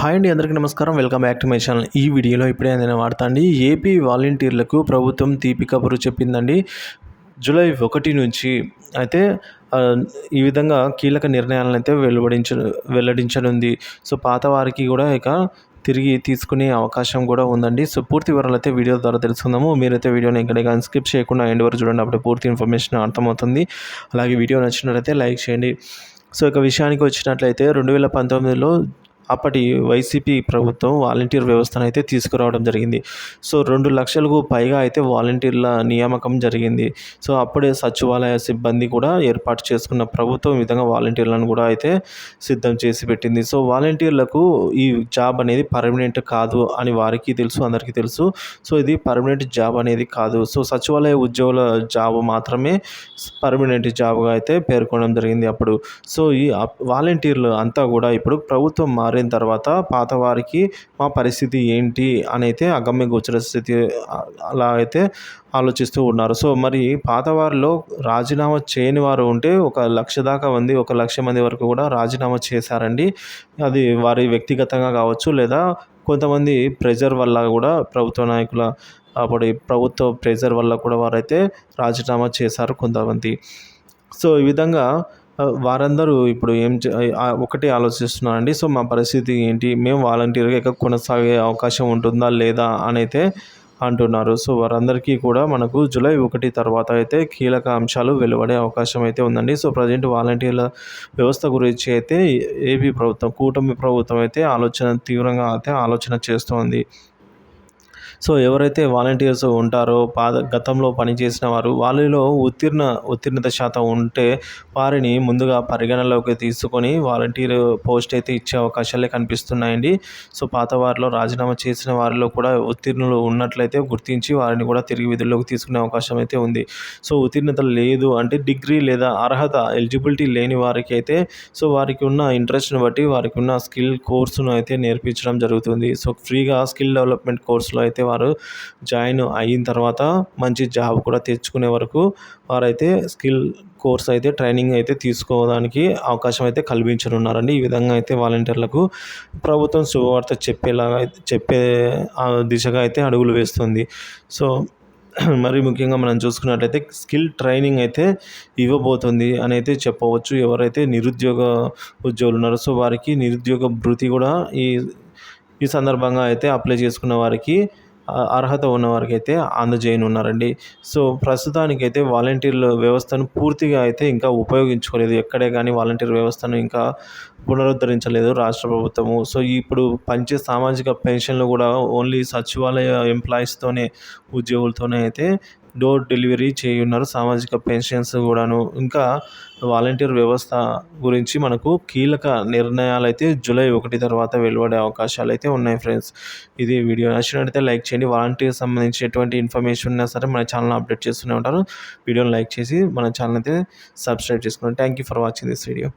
Hi అండి అందరికీ నమస్కారం. Welcome back to my channel. ఈ వీడియోలో ఇప్పుడే ఏదైనా వాడతాండి ఏపీ వాలంటీర్లకు ప్రభుత్వం తీపి కబురు చెప్పిందండి. జూలై ఒకటి నుంచి అయితే ఈ విధంగా కీలక నిర్ణయాలను అయితే వెలువడించ వెల్లడించనుంది. సో పాత వారికి కూడా ఇక తిరిగి తీసుకునే అవకాశం కూడా ఉందండి. సో పూర్తి వివరాలు అయితే వీడియో ద్వారా తెలుసుకుందాము. మీరైతే వీడియోని ఇక్కడ స్కిప్ చేయకుండా ఎండ్ వరకు చూడండి అప్పుడు పూర్తి ఇన్ఫర్మేషన్ అర్థమవుతుంది. అలాగే వీడియో నచ్చినట్లయితే లైక్ చేయండి. సో ఇక విషయానికి వచ్చినట్లయితే రెండు వేల పంతొమ్మిదిలో అప్పటి వైసీపీ ప్రభుత్వం వాలంటీర్ వ్యవస్థను అయితే తీసుకురావడం జరిగింది. సో రెండు లక్షలకు పైగా అయితే వాలంటీర్ల నియామకం జరిగింది. సో అప్పుడే సచివాలయ సిబ్బంది కూడా ఏర్పాటు చేసుకున్న ప్రభుత్వం విధంగా వాలంటీర్లను కూడా అయితే సిద్ధం చేసి పెట్టింది. సో వాలంటీర్లకు ఈ జాబ్ అనేది పర్మనెంట్ కాదు అని వారికి తెలుసు అందరికీ తెలుసు. సో ఇది పర్మనెంట్ జాబ్ అనేది కాదు. సో సచివాలయ ఉద్యోగుల జాబ్ మాత్రమే పర్మనెంట్ జాబ్గా అయితే పేర్కొనడం జరిగింది అప్పుడు. సో ఈ వాలంటీర్లు అంతా కూడా ఇప్పుడు ప్రభుత్వం మారిన తర్వాత పాత వారికి మా పరిస్థితి ఏంటి అని అయితే అగమ్య గోచర స్థితి అలా అయితే ఆలోచిస్తూ ఉన్నారు. సో మరి పాతవారిలో రాజీనామా చేయని వారు ఉంటే ఒక లక్ష దాకా మంది ఒక లక్ష మంది వరకు కూడా రాజీనామా చేశారండి. అది వారి వ్యక్తిగతంగా కావచ్చు లేదా కొంతమంది ప్రెజర్ వల్ల కూడా ప్రభుత్వ నాయకుల అప్పుడు ప్రభుత్వ ప్రెజర్ వల్ల కూడా వారైతే రాజీనామా చేశారు కొంతమంది. సో ఈ విధంగా వారందరూ ఇప్పుడు ఏం ఒకటే ఆలోచిస్తున్నారండి. సో మా పరిస్థితి ఏంటి? మేము వాలంటీర్గా కొనసాగే అవకాశం ఉంటుందా లేదా అని అయితే అంటున్నారు. సో వారందరికీ కూడా మనకు జూలై ఒకటి తర్వాత అయితే కీలక అంశాలు వెలువడే అవకాశం అయితే ఉందండి. సో ప్రజెంట్ వాలంటీర్ల వ్యవస్థ గురించి అయితే ఏపీ ప్రభుత్వం కూటమి ప్రభుత్వం అయితే ఆలోచన తీవ్రంగా అయితే ఆలోచన చేస్తోంది. సో ఎవరైతే వాలంటీర్స్ ఉంటారో పాద గతంలో పనిచేసిన వారు వాళ్ళలో ఉత్తీర్ణ ఉత్తీర్ణత శాతం ఉంటే వారిని ముందుగా పరిగణలోకి తీసుకొని వాలంటీర్ పోస్ట్ అయితే ఇచ్చే అవకాశాలే కనిపిస్తున్నాయండి. సో పాత వారిలో రాజీనామా చేసిన వారిలో కూడా ఉత్తీర్ణులు ఉన్నట్లయితే గుర్తించి వారిని కూడా తిరిగి విధుల్లోకి తీసుకునే అవకాశం అయితే ఉంది. సో ఉత్తీర్ణత లేదు అంటే డిగ్రీ లేదా అర్హత ఎలిజిబిలిటీ లేని వారికి అయితే సో వారికి ఉన్న ఇంట్రెస్ట్ని బట్టి వారికి ఉన్న స్కిల్ కోర్సును అయితే నేర్పించడం జరుగుతుంది. సో ఫ్రీగా స్కిల్ డెవలప్మెంట్ కోర్సులో అయితే వారు జాయిన్ అయిన తర్వాత మంచి జాబ్ కూడా తెచ్చుకునే వరకు వారైతే స్కిల్ కోర్స్ అయితే ట్రైనింగ్ అయితే తీసుకోవడానికి అవకాశం అయితే కల్పించనున్నారండి. ఈ విధంగా అయితే వాలంటీర్లకు ప్రభుత్వం శుభవార్త చెప్పేలాగా చెప్పే దిశగా అయితే అడుగులు వేస్తుంది. సో మరి ముఖ్యంగా మనం చూసుకున్నట్లయితే స్కిల్ ట్రైనింగ్ అయితే ఇవ్వబోతుంది అని అయితే చెప్పవచ్చు. ఎవరైతే నిరుద్యోగ ఉద్యోగులు ఉన్నారో సో వారికి నిరుద్యోగ భృతి కూడా ఈ ఈ సందర్భంగా అయితే అప్లై చేసుకున్న వారికి అర్హత ఉన్నవారికి అయితే అందజేయనున్నారండి సో ప్రస్తుతానికైతే వాలంటీర్ల వ్యవస్థను పూర్తిగా అయితే ఇంకా ఉపయోగించుకోలేదు. ఎక్కడే కానీ వాలంటీర్ వ్యవస్థను ఇంకా పునరుద్ధరించలేదు రాష్ట్ర ప్రభుత్వము. సో ఇప్పుడు పంచే సామాజిక పెన్షన్లు కూడా ఓన్లీ సచివాలయ ఎంప్లాయీస్తోనే ఉద్యోగులతోనే అయితే డోర్ డెలివరీ చేయున్నారు. సామాజిక పెన్షన్స్ కూడాను. ఇంకా వాలంటీర్ వ్యవస్థ గురించి మనకు కీలక నిర్ణయాలు అయితే జూలై ఒకటి తర్వాత వెలువడే అవకాశాలు అయితే ఉన్నాయి ఫ్రెండ్స్. ఇది వీడియో నచ్చినట్లయితే లైక్ చేయండి. వాలంటీర్ సంబంధించి ఎటువంటి ఇన్ఫర్మేషన్ ఉన్నా సరే మన ఛానల్ అప్డేట్ చేస్తూనే ఉంటారు. వీడియోని లైక్ చేసి మన ఛానల్ అయితే సబ్స్క్రైబ్ చేసుకోండి. Thank you for watching this video.